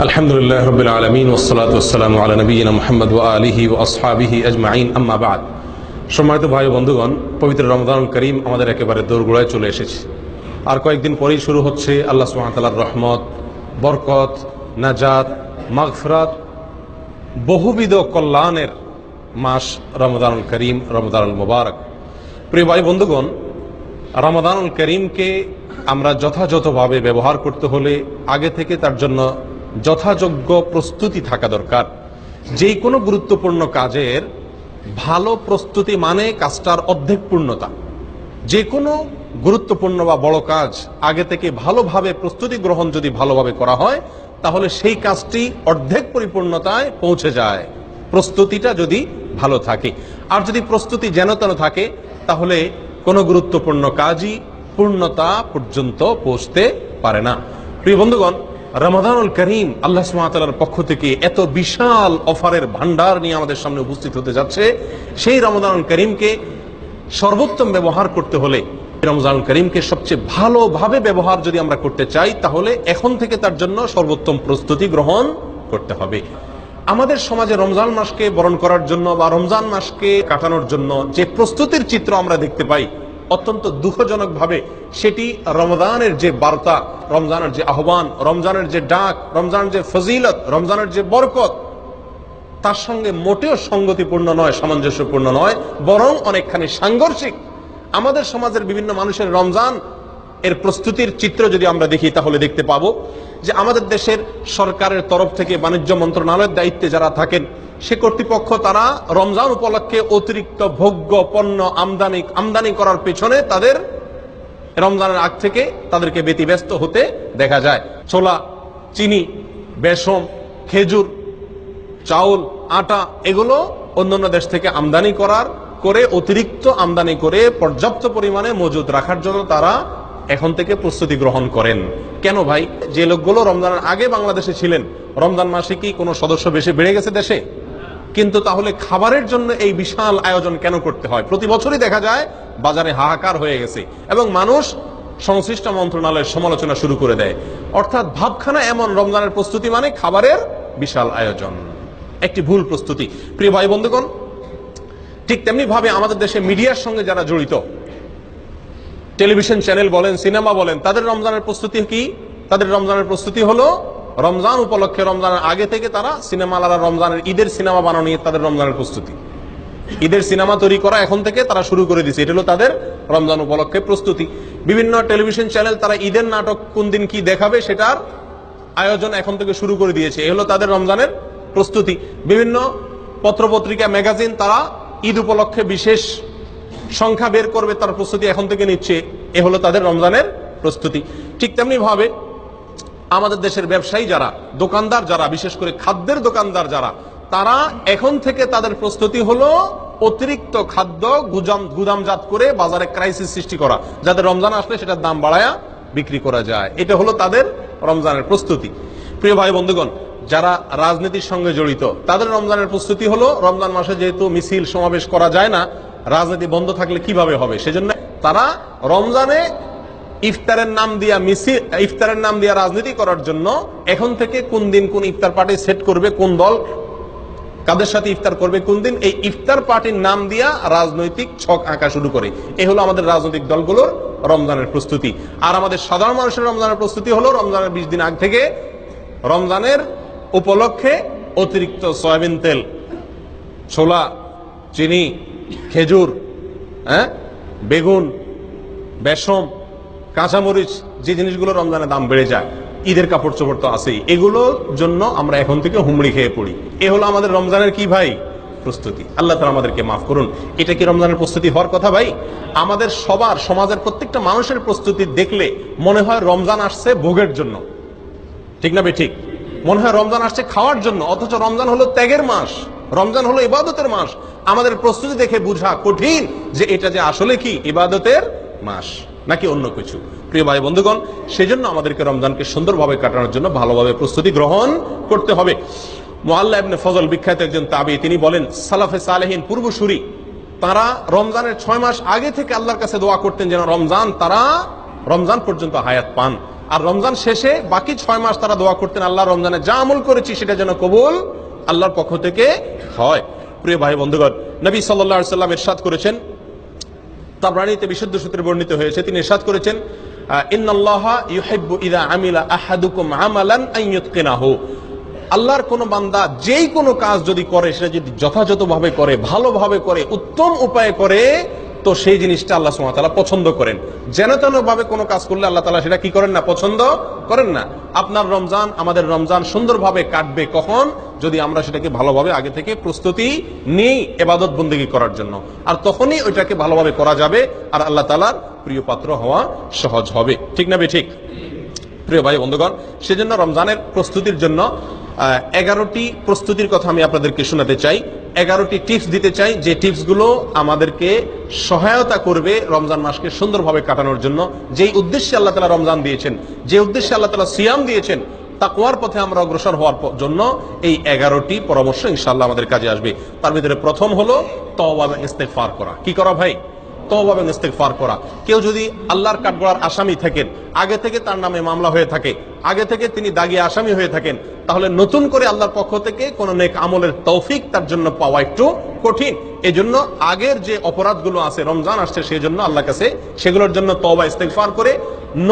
আলহামদুলিল্লাহ রবিল আলমিন ওসলাতাম আল নবীন মোহাম্মদ ও আলিহি ও আসহাবিহি আজমাইন আম্মাবাদ সম্মানিত ভাই বন্ধুগণ, পবিত্র রমদান করিম আমাদের একেবারে দোরগোড়ায় চলে এসেছে। আর কয়েকদিন পরেই শুরু হচ্ছে আল্লাহ সুহামতাল্লার রহমত, বরকত নাজাদ মাগফরাত, বহুবিধ কল্যাণের মাস রমদানুল করিম রমদানুল মুবারক। প্রিয় ভাই বন্ধুগণ রমদানুল করিমকে আমরা যথাযথভাবে ব্যবহার করতে হলে আগে থেকে তার জন্য যথাযোগ্য প্রস্তুতি থাকা দরকার। যেই কোনো গুরুত্বপূর্ণ কাজের ভালো প্রস্তুতি মানে কাজটার অর্ধেক পূর্ণতা যে কোনো গুরুত্বপূর্ণ বা বড় কাজ আগে থেকে ভালোভাবে প্রস্তুতি গ্রহণ যদি ভালোভাবে করা হয়, তাহলে সেই কাজটি অর্ধেক পরিপূর্ণতায় পৌঁছে যায়। প্রস্তুতিটা যদি ভালো থাকে। আর যদি প্রস্তুতি যেন তেন থাকে, তাহলে কোনো গুরুত্বপূর্ণ কাজই পূর্ণতা পর্যন্ত পৌঁছতে পারে না। প্রিয় বন্ধুগণ রমাদানুল করিম আল্লাহ সুমাতালার পক্ষ থেকে এত বিশাল অফারের ভান্ডার নিয়ে আমাদের সামনে উপস্থিত হতে যাচ্ছে। সেই রমাদানুল করিমকে সর্বোত্তম ব্যবহার করতে হলে রমজানুল করিমকে সবচেয়ে ভালোভাবে ব্যবহার যদি আমরা করতে চাই, তাহলে এখন থেকে তার জন্য সর্বোত্তম প্রস্তুতি গ্রহণ করতে হবে। আমাদের সমাজে রমজান মাসকে বরণ করার জন্য বা রমজান মাসকে কাটানোর জন্য যে প্রস্তুতির চিত্র আমরা দেখতে পাই অত্যন্ত দুঃখজনকভাবে সেটি রমজানের যে বার্তা, রমজানের যে আহ্বান, রমজানের যে ডাক, রমজানের যে ফজিলত, রমজানের যে বরকত, তার সঙ্গে মোটেও সঙ্গতিপূর্ণ নয়, সামঞ্জস্যপূর্ণ নয়, বরং অনেকখানি সাংঘর্ষিক। আমাদের সমাজের বিভিন্ন মানুষের রমজান এর প্রস্তুতির চিত্র যদি আমরা দেখি, তাহলে দেখতে পাবো যে আমাদের দেশের সরকারের তরফ থেকে বাণিজ্য মন্ত্রণালয়ের দায়িত্বে যারা থাকেন, সে কর্তৃপক্ষ তারা রমজান উপলক্ষে অতিরিক্ত ভোগ্য পণ্য আমদানি আমদানি করার পেছনে তাদের রমজানের আগ থেকে তাদেরকে ব্যতিব্যস্ত হতে দেখা যায়। ছোলা, চিনি বেসম খেজুর, চাউল, আটা, এগুলো অন্যান্য দেশ থেকে আমদানি করার করে, অতিরিক্ত আমদানি করে পর্যাপ্ত পরিমাণে মজুদ রাখার জন্য তারা এখন থেকে প্রস্তুতি গ্রহণ করেন। কেন ভাই? যে লোকগুলো রমজানের আগে বাংলাদেশে ছিলেন, রমজান মাসে কি কোনো সদস্য বেশি বেড়ে গেছে দেশে? কিন্তু তাহলে খাবারের জন্য এই বিশাল আয়োজন কেন করতে হয়? প্রতি বছরই দেখা যায় বাজারে হাহাকার হয়ে গেছে এবং মানুষ সংশ্লিষ্ট মন্ত্রণালয়ের সমালোচনা শুরু করে দেয়। অর্থাৎ ভাবখানা এমন, রমজানের প্রস্তুতি মানে খাবারের বিশাল আয়োজন। একটি ভুল প্রস্তুতি। প্রিয় ভাই বন্ধুগণ ঠিক তেমনি ভাবে আমাদের দেশে মিডিয়ার সঙ্গে যারা জড়িত টেলিভিশন চ্যানেল বলেন, সিনেমা বলেন, তাদের রমজানের প্রস্তুতি কি? তাদের রমজানের প্রস্তুতি হলো, রমজান উপলক্ষে, রমজানের আগে থেকে তারা সিনেমালারা রমজানের ঈদের সিনেমা বানানো নিয়ে তাদের রমজানের প্রস্তুতি। ঈদের সিনেমা তৈরি করা এখন থেকে তারা শুরু করে দিচ্ছে এটা হলো তাদের রমজান উপলক্ষে প্রস্তুতি। বিভিন্ন টেলিভিশন চ্যানেল তারা ঈদের নাটক কোন দিন কি দেখাবে সেটার আয়োজন এখন থেকে শুরু করে দিয়েছে, এ হলো তাদের রমজানের প্রস্তুতি। বিভিন্ন পত্রপত্রিকা, ম্যাগাজিন তারা ঈদ উপলক্ষে বিশেষ সংখ্যা বের করবে তার প্রস্তুতি এখন থেকে নিচ্ছে, এ হলো তাদের রমজানের প্রস্তুতি। ঠিক তেমনি ভাবে আমাদের দেশের ব্যবসায়ী যারা, দোকানদার যারা, বিশেষ করে খাদ্যের দোকানদার যারা, তারা এখন থেকে তাদের প্রস্তুতি হলো অতিরিক্ত খাদ্য গুজাম, গুদামজাত করে বাজারে ক্রাইসিস সৃষ্টি করা যাদের রমজান আসলে সেটার দাম বাড়ায়া বিক্রি করা যায়। এটা হলো তাদের রমজানের প্রস্তুতি। প্রিয় ভাই বন্ধুগণ, যারা রাজনীতির সঙ্গে জড়িত, তাদের রমজানের প্রস্তুতি হলো, রমজান মাসে যেহেতু মিছিল সমাবেশ করা যায় না রাজনীতি বন্ধ থাকলে কীভাবে হবে? সেজন্য তারা রমজানে ইফতারের নাম দিয়া মিছিল, ইফতারের নাম দিয়া রাজনীতি করার জন্য এখন থেকে কোন দিন কোন ইফতার পার্টি সেট করবে, কোন দল কাদের সাথে ইফতার করবে, কোন দিন এই ইফতার পার্টির নাম দিয়া রাজনৈতিক ছক আঁকা শুরু করে। এ হলো আমাদের রাজনৈতিক দলগুলোর রমজানের প্রস্তুতি। আর আমাদের সাধারণ মানুষের রমজানের প্রস্তুতি হলো রমজানের বিশ দিন আগ থেকে রমজানের উপলক্ষে অতিরিক্ত সয়াবিন তেল, ছোলা, চিনি খেজুর হ্যাঁ? বেগুন বেসম কাঁচামরিচ, যে জিনিসগুলো রমজানের দাম বেড়ে যায়, ঈদের কাপড় চোপড় তো আছেই এগুলোর জন্য আমরা এখন থেকে হুমড়ি খেয়ে পড়ি। এ হলো আমাদের রমজানের কি ভাই? প্রস্তুতি। আল্লাহ তালা আমাদেরকে মাফ করুন। এটা কি রমজানের প্রস্তুতি হওয়ার কথা ভাই? আমাদের সবার, সমাজের প্রত্যেকটা মানুষের প্রস্তুতি দেখলে মনে হয় রমজান আসছে ভোগের জন্য। ঠিক না বে ঠিক। মনে হয় রমজান আসছে খাওয়ার জন্য, অথচ রমজান হলো ত্যাগের মাস। রমজান হলো ইবাদতের মাস। আমাদের প্রস্তুতি দেখে বুঝা কঠিন যে এটা যে আসলে কি ইবাদতের মাস, নাকি অন্য কিছু। প্রিয় ভাই বন্ধুগণ, সেজন্য আমাদেরকে রমজানকে সুন্দরভাবে কাটানোর জন্য ভালোভাবে প্রস্তুতি গ্রহণ করতে হবে। মোহাল্লা ইবনে ফজল বিখ্যাত একজন তাবি, তিনি বলেন, সালাফে সালেহীন পূর্বসূরি, তারা রমজানের ছয় মাস আগে থেকে আল্লাহর কাছে দোয়া করতেন যেন রমজান, তারা রমজান পর্যন্ত হায়াত পান। আর রমজান শেষে বাকি ছয় মাস তারা দোয়া করতেন, আল্লাহ রমজানে যা আমল করেছি সেটা যেন কবুল আল্লাহর পক্ষ থেকে হয়। প্রিয় ভাই, বন্ধুগণ, নবী সাল্লাহ সাল্লাম এরশাদ করেছেন। তার তাবরানিতে বিশুদ্ধ সূত্রে বর্ণিত হয়েছে, তিনি ইরশাদ করেছেন আল্লাহর কোন বান্দা যেই কোনো কাজ যদি করে, সেটা যদি যথাযথভাবে করে, ভালোভাবে করে, উত্তম উপায়ে করে তো সেই জিনিসটা আল্লাহ সুমাতালা পছন্দ করেন। যেন তেন ভাবে কোনো কাজ করলে আল্লাহ তালা সেটা কি করেন না? পছন্দ করেন না। আপনার রমজান আমাদের রমজান সুন্দরভাবে কাটবে কখন? যদি আমরা সেটাকে ভালোভাবে আগে থেকে প্রস্তুতি নিই এবাদত বন্দেগী করার জন্য। আর তখনই ওইটাকে ভালোভাবে করা যাবে আর আল্লাহ তালার প্রিয় পাত্র হওয়া সহজ হবে। ঠিক না বে ঠিক? প্রিয় ভাই বন্ধুগণ, সেজন্য রমজানের প্রস্তুতির জন্য এগারোটি প্রস্তুতির কথা আমি আপনাদেরকে শোনাতে চাই। এগারোটি টিপস দিতে চাই, যে টিপসগুলো আমাদেরকে সহায়তা করবে রমজান মাসকে সুন্দরভাবে কাটানোর জন্য। যেই উদ্দেশ্যে আল্লাহ তালা রমজান দিয়েছেন, যে উদ্দেশ্যে আল্লাহ তালা সিয়াম দিয়েছেন, তাকওয়ার পথে আমরা অগ্রসর হওয়ার জন্য এই এগারোটি পরামর্শ ইনশাল্লাহ আমাদের কাজে আসবে। তার ভিতরে প্রথম হলো তওবা এবং ইস্তেগফার করা। কি করা ভাই? তওবা এবং ইস্তেগফার করা। কেউ যদি আল্লাহর কাঠগড়ার আসামি থাকেন, আগে থেকে তার নামে মামলা হয়ে থাকে, আগে থেকে তিনি দাগি আসামি হয়ে থাকেন, তাহলে নতুন করে আল্লাহর পক্ষ থেকে কোন নেক আমলের তৌফিক তার জন্য পাওয়া একটু কঠিন। এজন্য আগের যে অপরাধগুলো আছে, রমজান আসছে সেই জন্য আল্লাহ কাছে সেগুলোর জন্য তওবা, ইস্তেগফার করে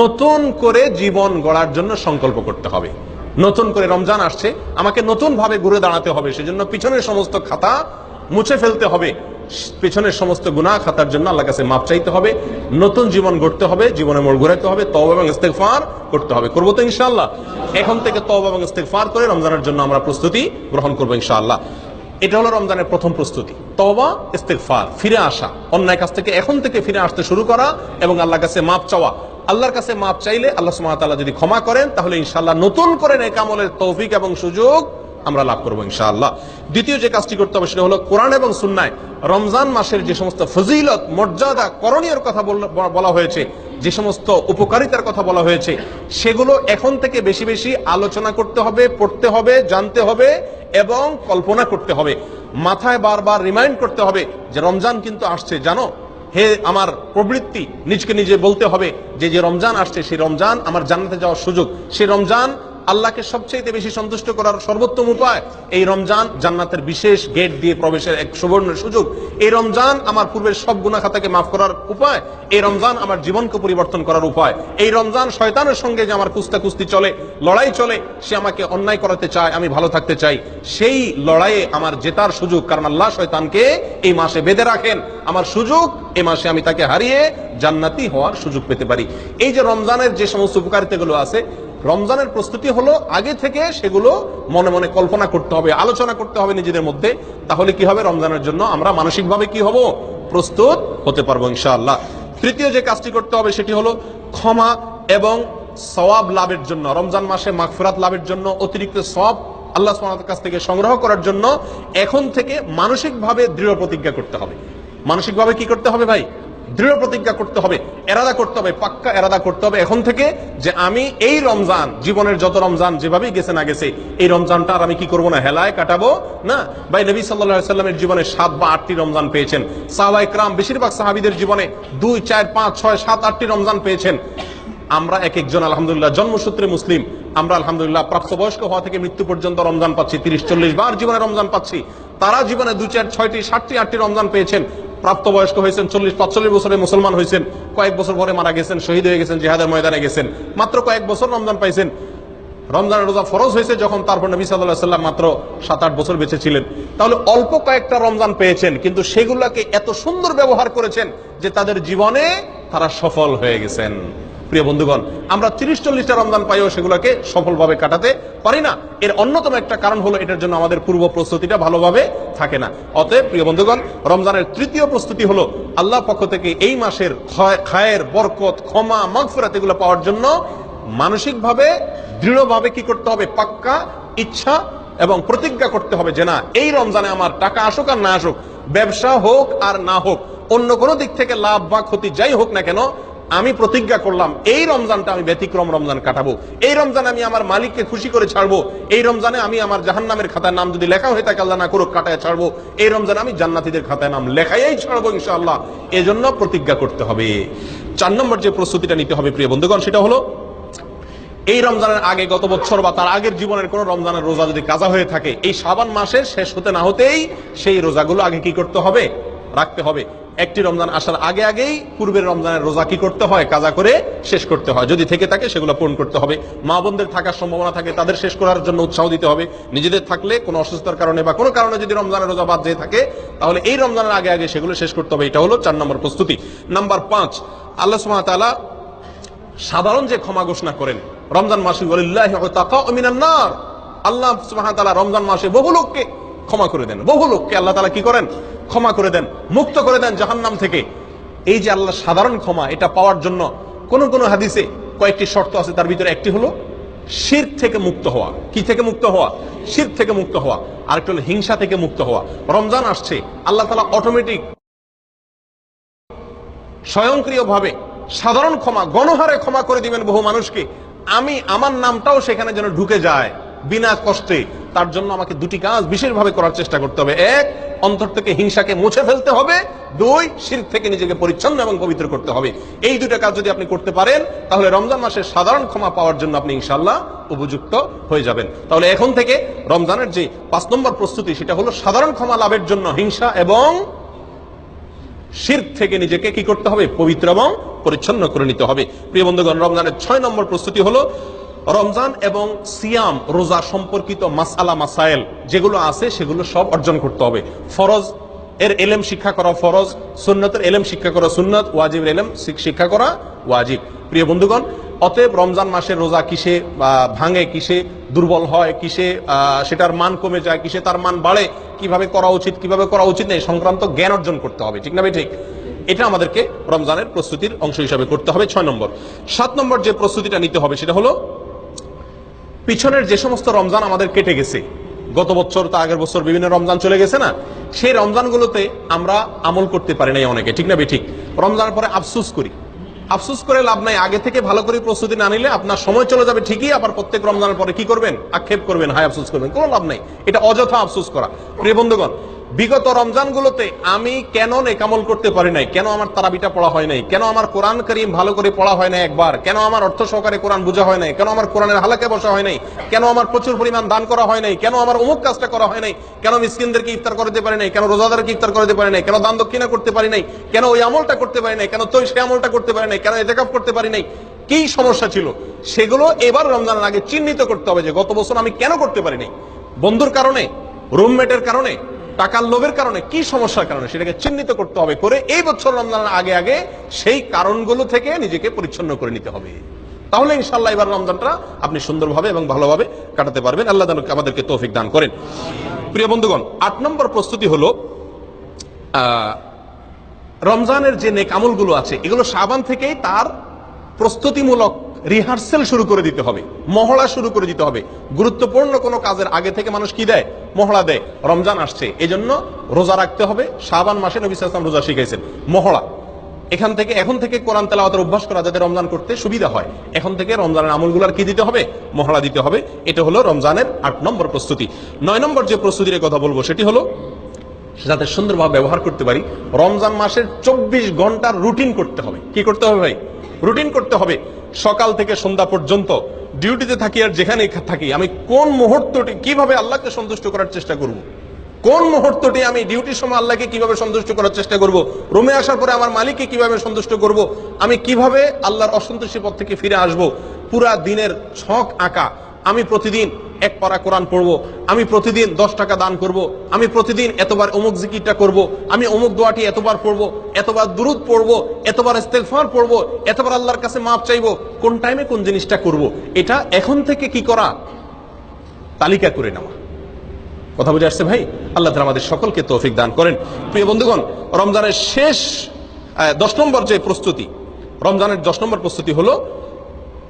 নতুন করে জীবন গড়ার জন্য সংকল্প করতে হবে। নতুন করে রমজান আসছে, আমাকে নতুন ভাবে ঘুরে দাঁড়াতে হবে, সেজন্য পিছনের সমস্ত খাতা মুছে ফেলতে হবে। পিছনের সমস্ত গুনাহ খাতার জন্য আল্লাহ কাছে মাপ চাইতে হবে, নতুন জীবন গড়তে হবে, জীবনে মোড় ঘুরাইতে হবে, তওবা এবং ইস্তেগফার করতে হবে। করব তো ইনশাআল্লাহ। এখন থেকে তওবা এবং ইস্তেগফার করে রমজানের জন্য আমরা প্রস্তুতি গ্রহণ করব ইনশাআল্লাহ। এটা হলো রমজানের প্রথম প্রস্তুতি। তওবা, ইস্তেগফার, ফিরে আসা। অন্যায় কাছ থেকে এখন থেকে ফিরে আসতে শুরু করা এবং আল্লাহর কাছে মাপ চাওয়া। আল্লাহর কাছে মাপ চাইলে আল্লাহ ওয়া যদি ক্ষমা করেন, তাহলে ইনশাল্লাহ নতুন করে নেক আমলের তৌফিক এবং সুযোগ আমরা লাভ করব ইনশাআল্লাহ। দ্বিতীয় যে কাজটি করতে হবে সেটা হলো কোরআন এবং সুন্নায় রমজান মাসের যে সমস্ত ফজিলত, মর্যাদা, করণীয় কথা বল- হয়েছে, যে সমস্ত উপকারিতার কথা বলা হয়েছে, সেগুলো এখন থেকে বেশি বেশি আলোচনা করতে হবে, পড়তে হবে, জানতে হবে এবং কল্পনা করতে হবে। মাথায় বারবার রিমাইন্ড করতে হবে যে রমজান কিন্তু আসছে, জানো? হে আমার প্রবৃত্তি, নিজকে নিজে বলতে হবে যে যে রমজান আসছে, সেই রমজান আমার জান্নাতে যাওয়ার সুযোগ। সেই রমজান আল্লাহকে সবচেয়ে বেশি সন্তুষ্ট করার সর্বোত্তম উপায় এই রমজান জান্নাতের বিশেষ গেট দিয়ে প্রবেশের এক সুবর্ণ সুযোগ। এই রমজান আমার পূর্বের সব গুণা খাতাকে মাফ করার উপায়। এই রমজান আমার জীবনকে পরিবর্তন করার উপায়। এই রমজান শয়তানের সঙ্গে যে আমার কুস্তা কুস্তি চলে, লড়াই চলে, সে আমাকে অন্যায় করাতে চায়, আমি ভালো থাকতে চাই। সেই লড়াইয়ে আমার জেতার সুযোগ, কারণ আল্লাহ শয়তানকে এই মাসে বেঁধে রাখেন। আমার সুযোগ এই মাসে আমি তাকে হারিয়ে জান্নাতি হওয়ার সুযোগ পেতে পারি। এই যে রমজানের যে সমস্ত উপকারিতাগুলো আছে রমজানের প্রস্তুতি হলো আগে থেকে সেগুলো মনে মনে কল্পনা করতে হবে, আলোচনা করতে হবে নিজেদের মধ্যে। তাহলে কি হবে? রমজানের জন্য আমরা মানসিকভাবে কি হব? প্রস্তুত হতে পারব ইনশাআল্লাহ। তৃতীয় যে কাজটি করতে হবে সেটি হলো ক্ষমা এবং সওয়াব লাভের জন্য, রমজান মাসে মাগফিরাত লাভের জন্য, অতিরিক্ত সব আল্লাহ সুবহানাহু কাছ থেকে সংগ্রহ করার জন্য এখন থেকে মানসিকভাবে দৃঢ় প্রতিজ্ঞা করতে হবে। মানসিকভাবে কি করতে হবে ভাই? দৃঢ় প্রতিজ্ঞা করতে হবে, এরাদা করতে হবে, পাক্কা এরাদা করতে হবে। এখন থেকে যে আমি এই রমজান, জীবনের যত রমজান যেভাবেই গেছে না গেছে, এই রমজানটা আর আমি কি করব না, হেলায় কাটাবো? না। ভাই, নবী সাল্লাহ সাল্লামের জীবনে সাত বা আটটি রমজান পেয়েছেন। ক্রাম বেশিরভাগ সাহাবিদের জীবনে দুই, চার, পাঁচ, ছয়, সাত, আটটি রমজান পেয়েছেন। আমরা এক একজন, আলহামদুলিল্লাহ, জন্মসূত্রে মুসলিম। আমরা, আলহামদুলিল্লাহ, প্রাপ্তবয়স্ক হওয়া থেকে মৃত্যু পর্যন্ত রমজান পাচ্ছি, তিরিশ, চল্লিশ বার জীবনে রমজান পাচ্ছি। তারা জীবনে দুই, চার, ছয়টি, সাতটি, আটটি রমজান পেয়েছেন। প্রাপ্তবয়স্ক হয়েছেন, চল্লিশ, পাঁচচল্লিশ বছরে মুসলমান হয়েছেন, কয়েক বছর পরে মারা গেছেন, শহীদ হয়ে গেছেন, জেহাদের ময়দানে গেছেন। মাত্র কয়েক বছর রমজান পাইছেন। রমজানের রোজা ফরজ হয়েছে যখন তারপর নবী সাল্লাহ সাল্লাম মাত্র সাত আট বছর বেঁচে ছিলেন। তাহলে অল্প কয়েকটা রমজান পেয়েছেন, কিন্তু সেগুলোকে এত সুন্দর ব্যবহার করেছেন যে তাদের জীবনে তারা সফল হয়ে গেছেন। প্রিয় বন্ধুগণ, আমরা তিরিশ চল্লিশটা রমজান পাইও সেগুলোকে সফলভাবে কাটাতে পারি না। এর অন্যতম একটা কারণ হলো এটার জন্য আমাদের পূর্ব প্রস্তুতিটা ভালোভাবে থাকে না। অতএব, প্রিয় বন্ধুগণ, রমজানের তৃতীয় প্রস্তুতি হলো আল্লাহ পক্ষ থেকে এই মাসের খায়ের বরকত, ক্ষমা, মাগফিরাত এগুলো পাওয়ার জন্য মানসিকভাবে, দৃঢ়ভাবে কি করতে হবে? পাক্কা ইচ্ছা এবং প্রতিজ্ঞা করতে হবে যে না, এই রমজানে আমার টাকা আসুক আর না আসুক, ব্যবসা হোক আর না হোক, অন্য কোনো দিক থেকে লাভ বা ক্ষতি যাই হোক না কেন আমি প্রতিজ্ঞা করলাম, এই রমজানটা আমি ব্যতিক্রম রমজান কাটাবো। এই রমজানে আমি আমার মালিককে খুশি করে ছাড়বো। এই রমজানে আমি আমার জাহান্নামের খাতার নাম যদি লেখা হয়ে থাকে, আল্লাহ না করুক, কাটায় ছাড়বো। এই রমজানে আমি জান্নাতিদের খাতায় নাম লেখাই ছাড়বো ইনশাআল্লাহ। এজন্য প্রতিজ্ঞা করতে হবে। চার নম্বর যে প্রস্তুতিটা নিতে হবে, প্রিয় বন্ধুগণ, সেটা হলো, এই রমজানের আগে গত বছর বা তার আগের জীবনের কোন রমজানের রোজা যদি কাজা হয়ে থাকে, এই সাবান মাসের শেষ হতে না হতেই সেই রোজাগুলো আগে কি করতে হবে? রাখতে হবে। একটি রমজান আসার আগে আগেই পূর্বের রমজানের রোজা কি করতে হয়? কাজা করে শেষ করতে হয়। যদি থেকে থাকে সেগুলো পূরণ করতে হবে। মা বোনদের থাকার সম্ভাবনা থাকে, তাদের শেষ করার জন্য উৎসাহ দিতে হবে। নিজেদের থাকলে কোনো অসুস্থতার কারণে বা কোনো কারণে যদি রমজানের রোজা বাদ যেয়ে থাকে, তাহলে এই রমজানের আগে আগে সেগুলো শেষ করতে হবে। এটা হলো চার নম্বর প্রস্তুতি। নাম্বার পাঁচ, আল্লাহ ওয়া সাধারণ যে ক্ষমা ঘোষণা করেন, রমজান মাসে আল্লাহ রমজান মাসে বহু লোককে ক্ষমা করে দেন। বহু লোককে আল্লাহ তালা কি করেন? ক্ষমা করে দেন, মুক্ত করে দেন জাহান্নাম থেকে। এই যে আল্লাহ সাধারণ ক্ষমা, এটা পাওয়ার জন্য কোন কোন হাদিসে কয়েকটি শর্ত আছে, তার ভিতরে একটি হলো শির থেকে মুক্ত হওয়া। কি থেকে মুক্ত হওয়া? শির থেকে মুক্ত হওয়া। আরেকটা হলো হিংসা থেকে মুক্ত হওয়া। রমজান আসছে, আল্লাহ তাআলা অটোমেটিক স্বয়ংক্রিয়ভাবে সাধারণ ক্ষমা, গণহারে ক্ষমা করে দিবেন বহু মানুষকে। আমি, আমার নামটাও সেখানে যেন ঢুকে যায়, বিনা কষ্টে। তার জন্য আমাকে দুটি কাজ বিশেষভাবে করার চেষ্টা করতে হবে। এক, অন্তর থেকে হিংসাকে মুছে ফেলতে হবে। দুই, শির থেকে নিজেকে পরিচ্ছন্ন এবং পবিত্র করতে হবে। এই দুটো কাজ যদি আপনি করতে পারেন, তাহলে রমজান মাসের সাধারণ ক্ষমা পাওয়ার জন্য আপনি ইনশাল্লাহ উপযুক্ত হয়ে যাবেন। তাহলে এখন থেকে রমজানের যে পাঁচ নম্বর প্রস্তুতি, সেটা হলো সাধারণ ক্ষমা লাভের জন্য হিংসা এবং শির থেকে নিজেকে কি করতে হবে? পবিত্র এবং পরিচ্ছন্ন করে নিতে হবে। প্রিয় বন্ধুগণ, রমজানের ছয় নম্বর প্রস্তুতি হলো রমজান এবং সিয়াম, রোজা সম্পর্কিত মাসালা মাসাইল যেগুলো আছে, সেগুলো সব অর্জন করতে হবে। ফরজ, এর এলেম শিক্ষা করা ফরজ, সুন্নতের এলেম শিক্ষা করা সুন্নত ওয়াজিব এলেম শিক্ষা করা ওয়াজিব। প্রিয় বন্ধুগণ, অতএব রমজান মাসের রোজা কিসে ভাঙে কিসে, দুর্বল হয় কিসে সেটার মান কমে যায় কিসে, তার মান বাড়ে, কীভাবে করা উচিত, কীভাবে করা উচিত নেই, সংক্রান্ত জ্ঞান অর্জন করতে হবে, ঠিক না ভাই? ঠিক। এটা আমাদেরকে রমজানের প্রস্তুতির অংশ হিসাবে করতে হবে। ছয় নম্বর। সাত নম্বর যে প্রস্তুতিটা নিতে হবে, সেটা হলো পিছনের যে সমস্ত রমজান আমাদের কেটে গেছে, গত বছর, তা আগের বছর বিভিন্ন রমজান চলে গেছে না? সেই রমজানগুলোতে আমরা আমল করতে পারি নাই অনেকে, ঠিক না বে ঠিক? রমজানের পরে আফসুস করি। আফসুস করে লাভ নাই, আগে থেকে ভালো করে প্রস্তুতি না নিলে আপনার সময় চলে যাবে ঠিকই, আবার প্রত্যেক রমজানের পরে কি করবেন? আক্ষেপ করবেন, হায় আফসুস করবেন, কোনো লাভ নাই। এটা অযথা আফসুস করা। প্রিয় বন্ধুগণ বিগত রমজানগুলোতে আমি কেন নেকামল করতে পারি নাই কেন আমার তারাবিটা পড়া হয় নাই কেন আমার কোরআন করিম ভালো করে পড়া হয় নাই একবার কেন আমার অর্থ সহকারে কোরআন বোঝা হয় নাই কেন আমার কোরআনের হালাকে বসা হয় নাই কেন আমার প্রচুর পরিমাণ দান করা হয় নাই কেন আমার অমুক কাজটা করা হয় নাই কেন মিসকিনদেরকে ইফতার করে দিতে পারি নাই কেন রোজাদারকে ইফতার করে দিতে পারি নাই কেন দান দক্ষিণা করতে পারি নাই কেন ওই আমলটা করতে পারি নাই কেন তুই সে আমলটা করতে পারি নাই কেন এতেকাফ করতে পারি নাই কি সমস্যা ছিল সেগুলো এবার রমজানের আগে চিহ্নিত করতে হবে যে গত বছর আমি কেন করতে পারি নাই বন্ধুর কারণে রুমমেটের কারণে টাকার লোভের কারণে, কি সমস্যার কারণে? সেটাকে চিহ্নিত করতে হবে করে এই বছর রমজানের আগে আগে সেই কারণগুলো থেকে নিজেকে পরিচ্ছন্ন করে নিতে হবে। তাহলে ইনশাল্লাহ এবার রমজানটা আপনি সুন্দরভাবে এবং ভালোভাবে কাটাতে পারবেন। আল্লাহ আমাদেরকে তৌফিক দান করেন। প্রিয় বন্ধুগণ, আট নম্বর প্রস্তুতি হলো রমজানের যে নেক আমলগুলো আছে, এগুলো সাবান থেকেই তার প্রস্তুতিমূলক রিহার্সেল শুরু করে দিতে হবে, মহড়া শুরু করে দিতে হবে। গুরুত্বপূর্ণ কোনো কাজের আগে থেকে মানুষ কি দেয়? মহড়া দেয়। রমজান আসছে, এজন্য রোজা রাখতে হবে। সাবান মাসে নবী রোজা শিখাইছেন। মহড়া। এখান থেকে, এখন থেকে কোরআন তেলাওয়াতের অভ্যাস করা, যাতে রমজান করতে সুবিধা হয়। এখন থেকে রমজানের আমলগুলোর কি দিতে হবে? মহড়া দিতে হবে। এটা হলো রমজানের আট নম্বর প্রস্তুতি। নয় নম্বর যে প্রস্তুতির কথা বলব, সেটি হলো যাতে সুন্দরভাবে ব্যবহার করতে পারি, রমজান মাসের চব্বিশ ঘণ্টার রুটিন করতে হবে। কি করতে হবে ভাই? রুটিন করতে হবে। সকাল থেকে সন্ধ্যা পর্যন্ত ডিউটিতে থাকি আর যেখানে থাকি, আমি কোন মুহূর্তটি কীভাবে আল্লাহকে সন্তুষ্ট করার চেষ্টা করব। কোন মুহূর্তটি আমি ডিউটির সময় আল্লাহকে কীভাবে সন্তুষ্ট করার চেষ্টা করব? রুমে আসার পরে আমার মালিককে কীভাবে সন্তুষ্ট করব? আমি কীভাবে আল্লাহর অসন্তুষ্টি পথ থেকে ফিরে আসব? পুরা দিনের ছক আঁকা আমি প্রতিদিন এক পারা কোরআন পড়ব, আমি প্রতিদিন দশ টাকা দান করব, আমি প্রতিদিন এতবার অমুক জিকিরটা করব, আমি অমুক দোয়াটি এতবার পড়ব, এতবার দুরুদ পড়ব, এতবার ইস্তেগফার পড়ব, এতবার আল্লাহর কাছে মাপ চাইব, কোন টাইমে কোন জিনিসটা করব, এটা এখন থেকে কি করা? তালিকা করে নেওয়া। কথা বুঝে আসছে ভাই? আল্লাহ আমাদের সকলকে তৌফিক দান করেন। প্রিয় বন্ধুগণ, রমজানের শেষ দশ নম্বর যে প্রস্তুতি, রমজানের দশ নম্বর প্রস্তুতি হলো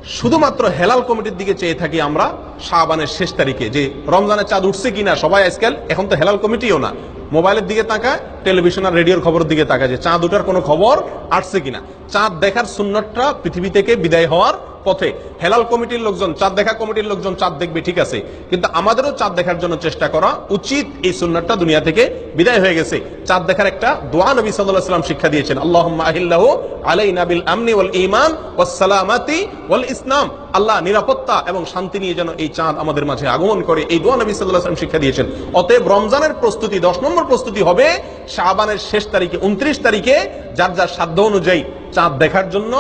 শুধুমাত্র হেলাল কমিটির দিকে চেয়ে থাকি আমরা শাহবানের শেষ তারিখে, যে রমজানের চাঁদ উঠছে কিনা সবাই আজকাল, এখন তো হেলাল কমিটিও না। মোবাইলের দিকে তাকায়, টেলিভিশন আর রেডিওর খবরের দিকে তাকায় যে চাঁদ উঠার কোনো খবর আসছে কিনা। চাঁদ দেখার সুন্নতটা পৃথিবী থেকে বিদায় হওয়ার পথে হেলাল কমিটির লোকজন, চাঁদ দেখা কমিটির লোকজন চাঁদ দেখবে, ঠিক আছে। কিন্তু আমাদেরও চাঁদ দেখার জন্য চেষ্টা করা উচিত এই সুন্নাতটা দুনিয়া থেকে বিদায় হয়ে গেছে। চাঁদ দেখার একটা দোয়া নবী সাল্লাম শিক্ষা দিয়েছেন, আল্লাহুম্মা আহিল্লাহু আলাইনা বিল আমনি ওয়াল ঈমান ওয়াস সালামাতি ওয়াল ইসলাম। আল্লাহ নিরাপত্তা এবং শান্তি নিয়ে যেন এই চাঁদ আমাদের মাঝে আগমন করে, এই দোয়া নবী সাল্লাল্লাহু সাল্লাম শিক্ষা দিয়েছেন। অতএব রমজানের প্রস্তুতি, দশ নম্বর প্রস্তুতি হবে শাবানের শেষ তারিখে, উনত্রিশ তারিখে, যার যার সাধ্য অনুযায়ী চাঁদ দেখার জন্য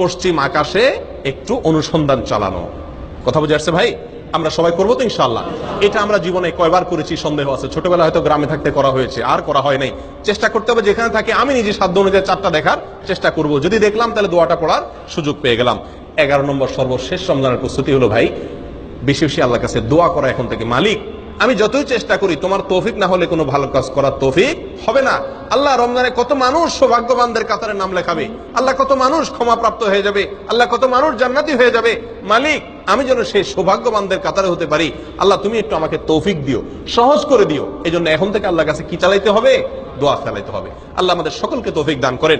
পশ্চিম আকাশে একটু অনুসন্ধান চালানো। কথা বুঝে আসছে ভাই? আমরা সবাই করব তো ইনশাল্লাহ এটা আমরা জীবনে কয়বার করেছি, সন্দেহ আছে। ছোটবেলা হয়তো গ্রামে থাকতে করা হয়েছে, আর করা হয় নাই। চেষ্টা করতে হবে, যেখানে থাকে আমি নিজে সাধ্য অনুযায়ী চারটা দেখার চেষ্টা করব। যদি দেখলাম, তাহলে দোয়াটা পড়ার সুযোগ পেয়ে গেলাম। এগারো নম্বর সর্বশেষ রমজানের প্রস্তুতি হলো ভাই, বেশি বেশি আল্লাহর কাছে দোয়া করা এখন থেকে মালিক। আমি যতই চেষ্টা করি, তোমার তৌফিক না হলে কোনো ভালো কাজ করার তৌফিক হবে না। আল্লাহ রমজানে কত মানুষ সৌভাগ্যবানদের কাতারে নাম লেখাবে। আল্লাহ কত মানুষ ক্ষমাপ্রাপ্ত হয়ে যাবে। আল্লাহ কত মানুষ জান্নাতি হয়ে যাবে। মালিক, আমি যেন সেই সৌভাগ্যবানদের কাতারে হতে পারি। আল্লাহ, তুমি একটু আমাকে তৌফিক দিও, সহজ করে দিও। এই এখন থেকে আল্লাহর কাছে কি চালাইতে হবে? দোয়া চালাইতে হবে। আল্লাহ আমাদের সকলকে তৌফিক দান করেন।